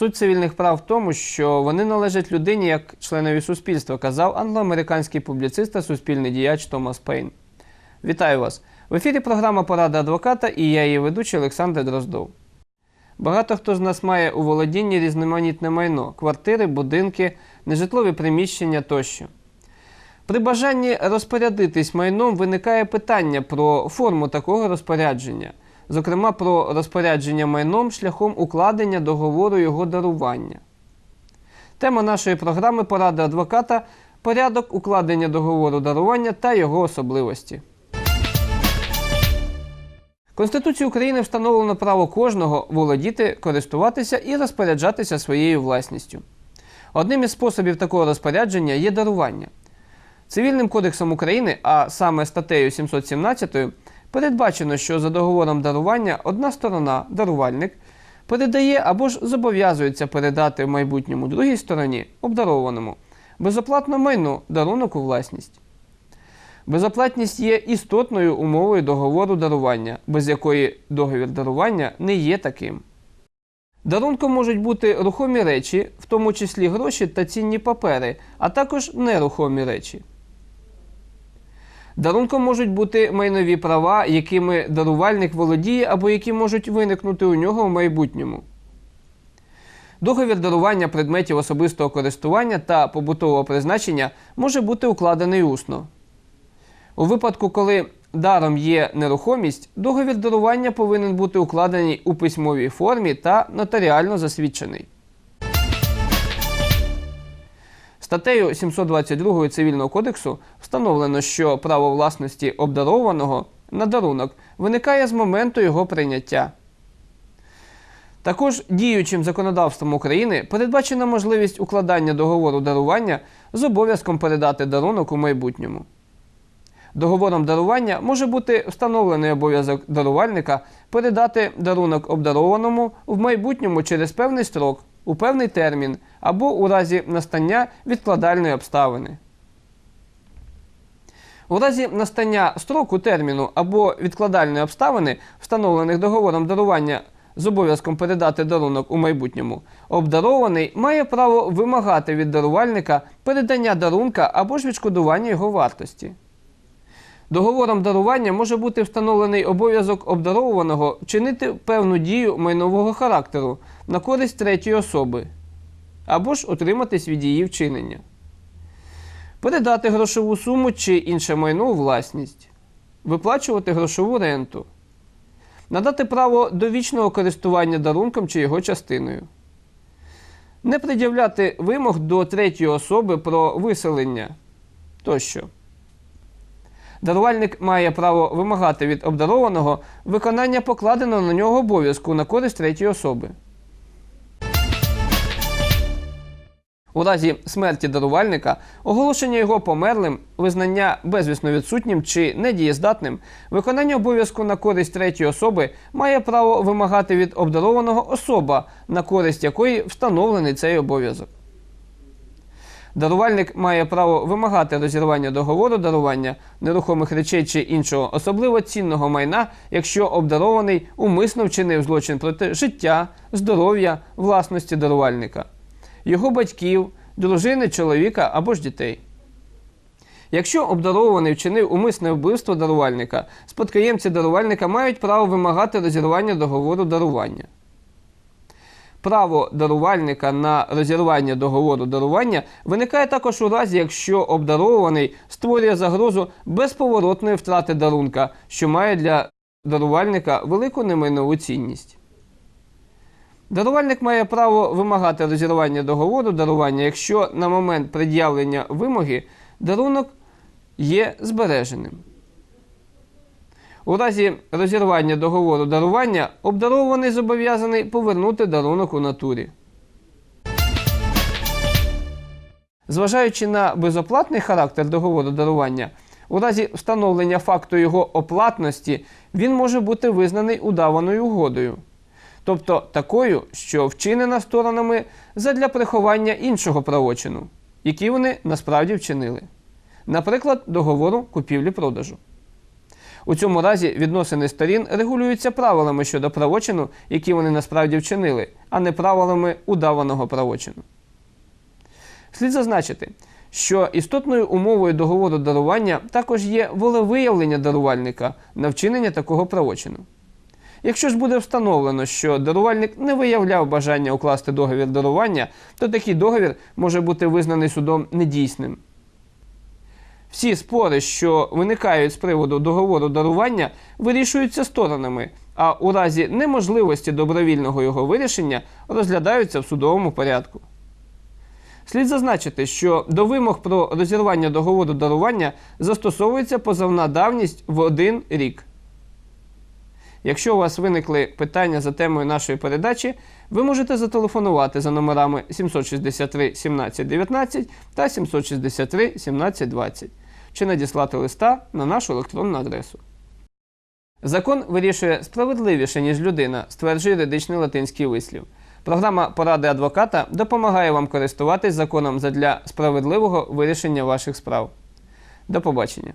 Суть цивільних прав в тому, що вони належать людині як членові суспільства, казав англоамериканський публіцист та суспільний діяч Томас Пейн. Вітаю вас! В ефірі програма Порада адвоката і я її ведучий Олександр Дроздов. Багато хто з нас має у володінні різноманітне майно квартири, будинки, нежитлові приміщення тощо. При бажанні розпорядитись майном виникає питання про форму такого розпорядження, зокрема про розпорядження майном шляхом укладення договору його дарування. Тема нашої програми Порада адвоката порядок укладення договору дарування та його особливості. Конституцією України встановлено право кожного володіти, користуватися і розпоряджатися своєю власністю. Одним із способів такого розпорядження є дарування. Цивільним кодексом України, а саме статтею 717, передбачено, що за договором дарування одна сторона, дарувальник, передає або ж зобов'язується передати в майбутньому другій стороні, обдарованому, безоплатно майно, дарунок у власність. Безоплатність є істотною умовою договору дарування, без якої договір дарування не є таким. Дарунком можуть бути рухомі речі, в тому числі гроші та цінні папери, а також нерухомі речі. Дарунком можуть бути майнові права, якими дарувальник володіє або які можуть виникнути у нього в майбутньому. Договір дарування предметів особистого користування та побутового призначення може бути укладений усно. У випадку, коли даром є нерухомість, договір дарування повинен бути укладений у письмовій формі та нотаріально засвідчений. Статтею 722 Цивільного кодексу встановлено, що право власності обдарованого на дарунок виникає з моменту його прийняття. Також діючим законодавством України передбачена можливість укладання договору дарування з обов'язком передати дарунок у майбутньому. Договором дарування може бути встановлений обов'язок дарувальника передати дарунок обдарованому в майбутньому через певний строк, у певний термін або у разі настання відкладальної обставини. У разі настання строку терміну або відкладальної обставини, встановлених договором дарування з обов'язком передати дарунок у майбутньому, обдарований має право вимагати від дарувальника передання дарунка або ж відшкодування його вартості. Договором дарування може бути встановлений обов'язок обдарованого вчинити певну дію майнового характеру на користь третьої особи або ж утриматись від її вчинення, передати грошову суму чи інше майно у власність, виплачувати грошову ренту, надати право довічного користування дарунком чи його частиною, не пред'являти вимог до третьої особи про виселення тощо. Дарувальник має право вимагати від обдарованого виконання покладеного на нього обов'язку на користь третьої особи. У разі смерті дарувальника, оголошення його померлим, визнання безвісно відсутнім чи недієздатним, виконання обов'язку на користь третьої особи має право вимагати від обдарованого особа, на користь якої встановлений цей обов'язок. Дарувальник має право вимагати розірвання договору дарування нерухомих речей чи іншого особливо цінного майна, якщо обдарований умисно вчинив злочин проти життя, здоров'я, власності дарувальника, його батьків, дружини, чоловіка або ж дітей. Якщо обдарований вчинив умисне вбивство дарувальника, спадкоємці дарувальника мають право вимагати розірвання договору дарування. Право дарувальника на розірвання договору дарування виникає також у разі, якщо обдарований створює загрозу безповоротної втрати дарунка, що має для дарувальника велику немайнову цінність. Дарувальник має право вимагати розірвання договору дарування, якщо на момент пред'явлення вимоги дарунок є збереженим. У разі розірвання договору дарування обдарований зобов'язаний повернути дарунок у натурі. Зважаючи на безоплатний характер договору дарування, у разі встановлення факту його оплатності він може бути визнаний удаваною угодою, тобто такою, що вчинена сторонами задля приховання іншого правочину, який вони насправді вчинили, наприклад, договору купівлі-продажу. У цьому разі відносини сторін регулюються правилами щодо правочину, які вони насправді вчинили, а не правилами удаваного правочину. Слід зазначити, що істотною умовою договору дарування також є волевиявлення дарувальника на вчинення такого правочину. Якщо ж буде встановлено, що дарувальник не виявляв бажання укласти договір дарування, то такий договір може бути визнаний судом недійсним. Всі спори, що виникають з приводу договору дарування, вирішуються сторонами, а у разі неможливості добровільного його вирішення розглядаються в судовому порядку. Слід зазначити, що до вимог про розірвання договору дарування застосовується позовна давність в один рік. Якщо у вас виникли питання за темою нашої передачі, ви можете зателефонувати за номерами 763 17 19 та 763 17 20 чи надіслати листа на нашу електронну адресу. Закон вирішує справедливіше, ніж людина, стверджує юридичний латинський вислів. Програма поради адвоката допомагає вам користуватись законом задля справедливого вирішення ваших справ. До побачення.